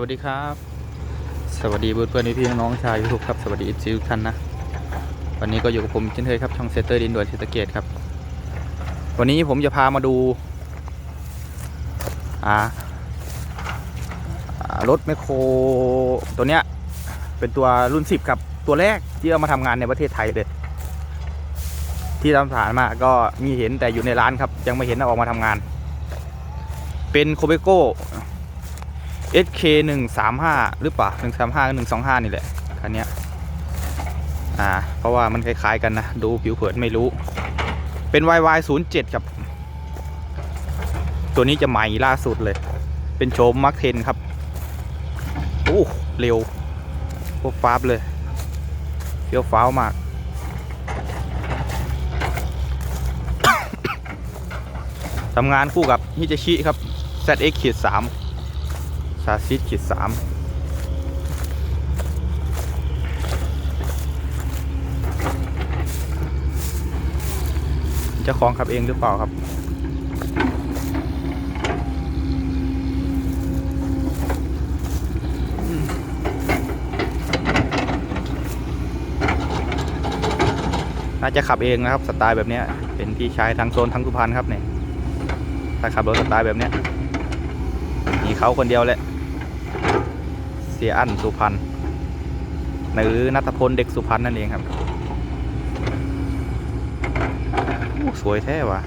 วัสดีครับ สวัสดีเพื่อนๆพี่ๆน้องชาวยูทูบครับสวัสดีทุกท่านนะ วันนี้ก็อยู่กับผมเช่นเคยครับช่องเซตเตอร์ดินด่วนเศรษฐกิจครับ วันนี้ผมจะพามาดูอ่ารถแมคโครตัวเนี้ยเป็นตัวรุ่น 10 ครับ ตัวแรกที่เอามาทำงานในประเทศไทยเลย ที่ตามฐานมาก็มีเห็นแต่อยู่ในร้านครับ ยังไม่เห็นเอาออกมาทำงาน เป็นโคเบโก้ SK หนึ่งสามห้าหรือเปล่าหนึ่งสามห้าหนึ่งสองห้านี่แหละคันนี้อ่า เพราะว่ามันคล้ายๆกันนะ ดูผิวเผินไม่รู้ เป็น YY 0 7ครับ ตัวนี้จะใหม่ล่าสุดเลย เป็นโฉมมาร์คเทนครับโอ้เร็วพวกฟ้าบเลยเฟี้ยวฟ้าวมาก ทำงานคู่กับฮิจาชิครับ ZX ขีด3 ชาซิสขีด3เจ้าของขับเองหรือเปล่าครับน่าจะขับเองนะครับสไตล์แบบนี้เป็นพี่ชายทางโซนทางสุพรรณครับเนี่ยถ้าขับรถสไตล์แบบนี้มีเขาคนเดียวแหละ เสียอั้นสุพรรณหรือนัทพลเด็กสุพรรณนั่นเองครับสวยแท้ว่ะ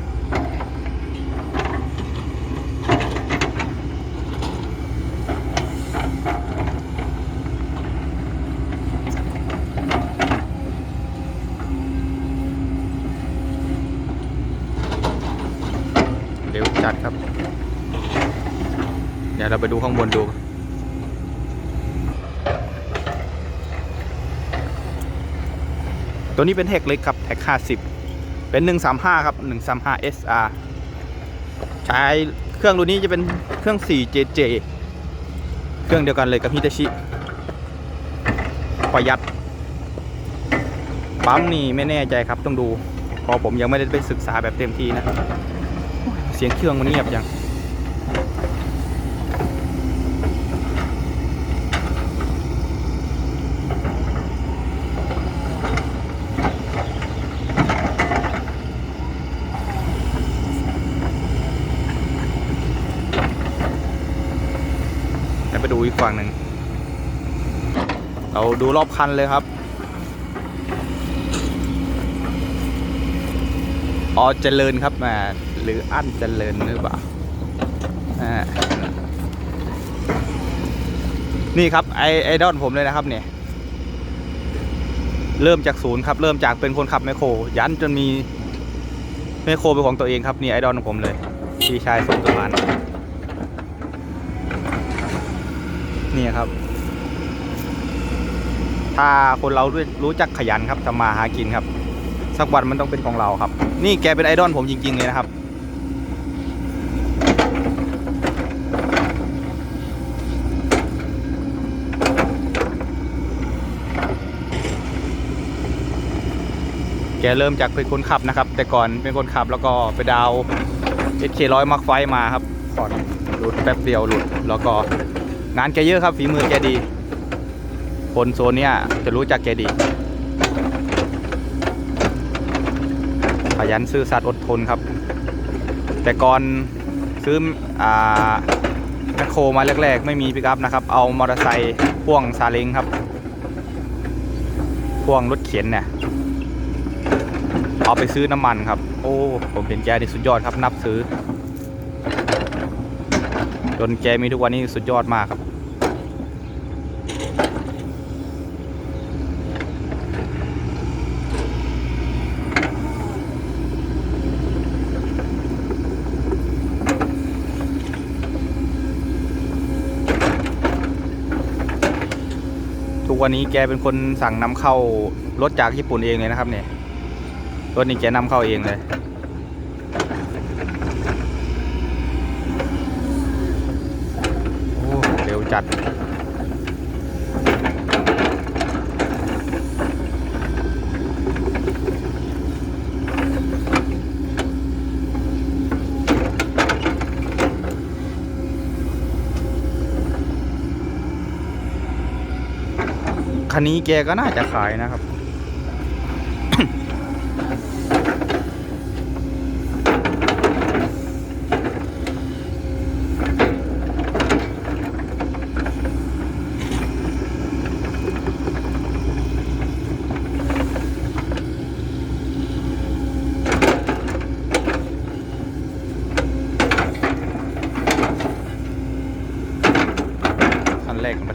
เร็วจัดครับ เดี๋ยวเราไปดูข้างบนดู ตัวนี้เป็นแท็กเล็กครับแท็ก50 เป็น 135 ครับ 135 SR ใช้เครื่องรุ่นนี้จะเป็นเครื่อง 4JJ เครื่องเดียวกันเลยกับฮิตาชิ ประหยัด ปั๊มนี่ไม่แน่ใจครับต้องดูเพอผมยังไม่ได้ไปศึกษาแบบเต็มที่นะ เสียงเครื่องมันเงียบจัง ไปดูอีกฝั่งหนึ่ง เราดูรอบคันเลยครับออเจริญครับแมาหรืออั้นเจริญหรือเปล่านี่ครับไอไอดอลผมเลยนะครับเนี่ย เริ่มจากศูนย์ครับ เริ่มจากเป็นคนขับแมคโคร ยันจนมีแมคโครเป็นของตัวเองครับนี่ไอดอลของผมเลยพี่ชายสมสุพรรณ นี่ครับ ถ้าคนเรารู้จักขยันครับทำมาหากินครับ สักวันมันต้องเป็นของเราครับ นี่แกเป็นไอดอลผมจริง ๆ เลยนะครับแกเริ่มจากเป็นคนขับนะครับ แต่ก่อนเป็นคนขับแล้วก็ไปดาวเอเคร้อยมาร์คไฟมาครับก่อนหลุดแป๊บเดียวหลุดแล้วก็ งานแกเยอะครับฝีมือแกดี คนโซนเนี้ยจะรู้จักแกดี ขยันซื่อสัตย์อดทนครับ แต่ก่อนซื้ออ่าแมคโครมาแรก ๆ ไม่มีปิกอัพนะครับ เอามอเตอร์ไซค์พ่วงซาเล้งครับ พ่วงรถเข็นเนี่ยเอาไปซื้อน้ำมันครับ โอ้ ผมเห็นแกนี่สุดยอดครับนับซื้อ จนแกมีทุกวันนี้สุดยอดมากครับ ทุกวันนี้แกเป็นคนสั่งนำเข้ารถจากญี่ปุ่นเองเลยนะครับเนี่ยรถนี้แกนำเข้าเองเลย จัดคันนี้แกก็น่าจะขายนะครับ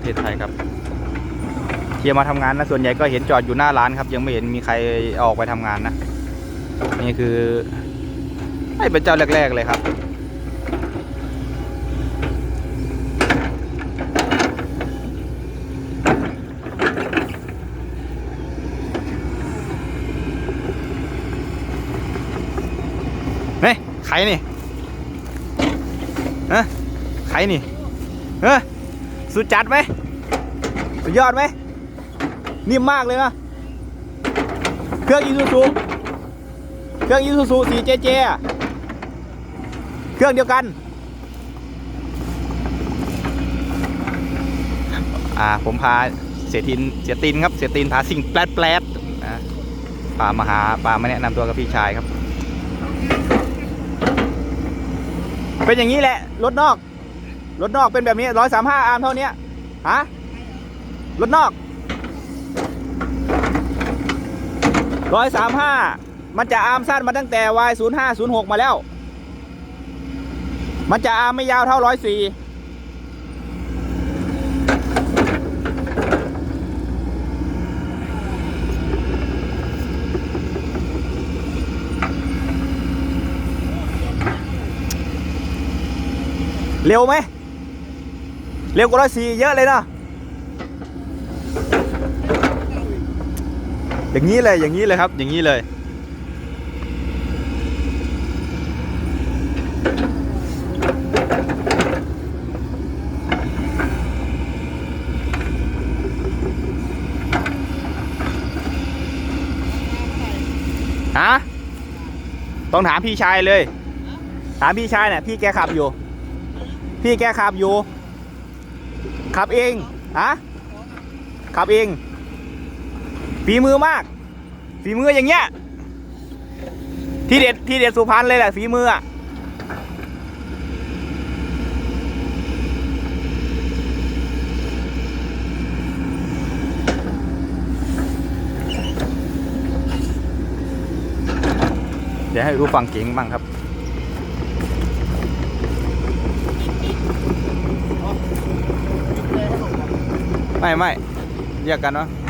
เทศไทยครับที่มาทำงานนะส่วนใหญ่ก็เห็นจอดอยู่หน้าร้านครับ ยังไม่เห็นมีใครออกไปทำงานนะนี่คือไม่เป็นเจ้าแรก ๆเลยครับเฮ้ยใครนี่ฮะใครนี่เฮ้ยสุดจัดไหม ยอดไหมนิ่มมากเลยนะ เครื่องอีซูซูเครื่องอีซูซูสีเจเจอะเครื่องเดียวกัน อ่าผมพาเสียทินเสียตินครับเสียตินพาสิ่งแปลดแปลดๆนะพามาหาพามาแนะนำตัวกับพี่ชายครับ เป็นอย่างนี้แหละ รถนอก รถนอกเป็นแบบนี้ร้อยสามห้าอาร์มเท่านี้ฮะ รถนอกร้อยสามห้ามันจะอาร์มสั้นมาตั้งแต่ Y ศูนย์ห้าศูนย์หกมาแล้ว มันจะอาร์มไม่ยาวเท่าร้อยสี่เร็วไหม เร็วกว่าร้อยสี่เยอะเลยเนาะ อย่างนี้เลยอย่างนี้เลยครับ อย่างนี้เลยฮะต้องถามพี่ชายเลย ถามพี่ชายเนี่ยพี่แกขับอยู่ พี่แกขับอยู่ ขับเองฮะขับเอง ฝีมือมาก ฝีมืออย่างเงี้ย ที่เด็ดที่เด็ดสุพรรณเลยแหละฝีมือเดี๋ยวให้รู้ฟังเก่งบ้างครับไม่ไม่เรียกกันวะ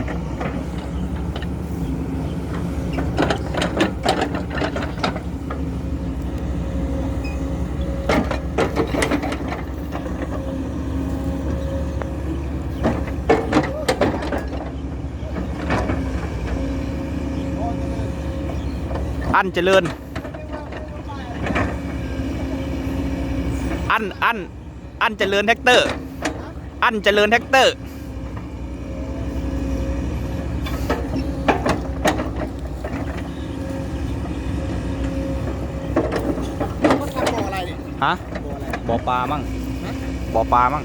นเจริญ อันอันอันเจริญแท็กเตอร์ อันเจริญแท็กเตอร์บ่ออะไรฮะบ่อปลามั่งบ่อปลามั่ง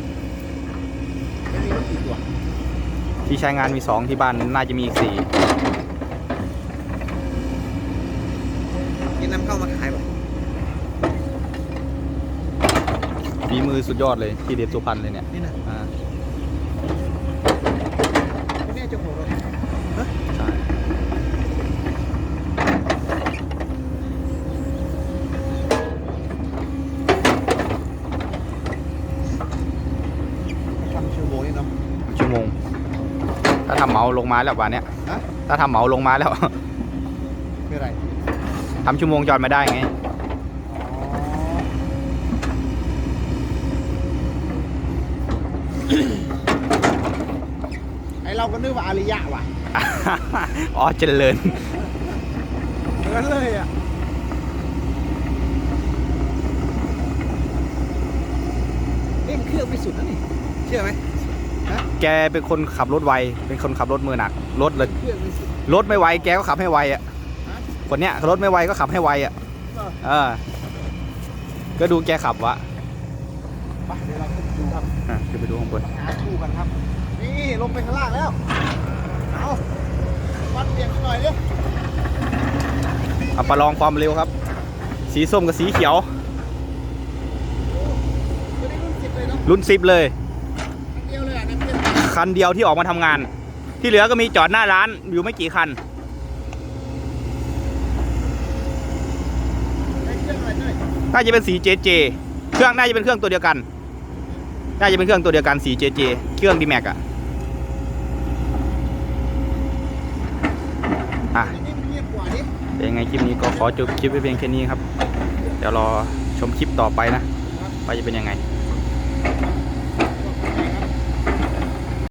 ที่ใช้งานมีสองที่บ้านน่าจะมีอีกสี่ ยันนำ เข้ามาขายบ่ฝีมือสุดยอดเลยที่เด็ดสุพรรณเลยเนี่ยนี่นะอ่าคนนี้เจ้าของรถใช่ทำชั่วโมงนี่เนาะ ชั่วโมง ถ้าทำเหมาลงมาแล้ววันเนี้ยฮะ ถ้าทำเหมาลงมาแล้วคืออะไร ทำชั่วโมงจอดไม่ได้ไงไอเราก็นึกว่าอาริยะว่ะอ๋อเจริญเหมือนเลยอะเร่งเครื่องไม่สุดนะนี่เชื่อไหมแกเป็นคนขับรถไว เป็นคนขับรถมือหนัก รถเลยเครื่องไม่สุดรถไม่ไว แกก็ขับให้ไวอะฮะ คนเนี้ยรถไม่ไวก็ขับให้ไวอะก็เออ ก็ดูแกขับวะไปเดี๋ยวเราขึ้นไปดูครับอะจะไปดูข้างบนหาคู่กันครับ นี่ลงไปข้างล่างแล้ว เอาวัดเปลี่ยนหน่อยดิเอาประลองความเร็วครับ สีส้มกับสีเขียวตัวนี้รุ่นสิบเลยเนาะรุ่นสิบเลยอันเดียวเลยอะนักเรียนคันเดียวที่ออกมาทำงาน ที่เหลือก็มีจอดหน้าร้านอยู่ไม่กี่คัน ใช้เครื่องอะไรด้วย น่าจะเป็นสี JJ เครื่องน่าจะเป็นเครื่องตัวเดียวกัน น่าจะเป็นเครื่องตัวเดียวกันสี JJ เครื่อง d m a x อะอะอันนี้มันเงียบกว่าดิเป็นยังไงคลิปนี้ก็ขอจบคลิปไว้เพียงแค่นี้ครับ เดี๋ยวรอชมคลิปต่อไปนะว่าจะเป็นยังไง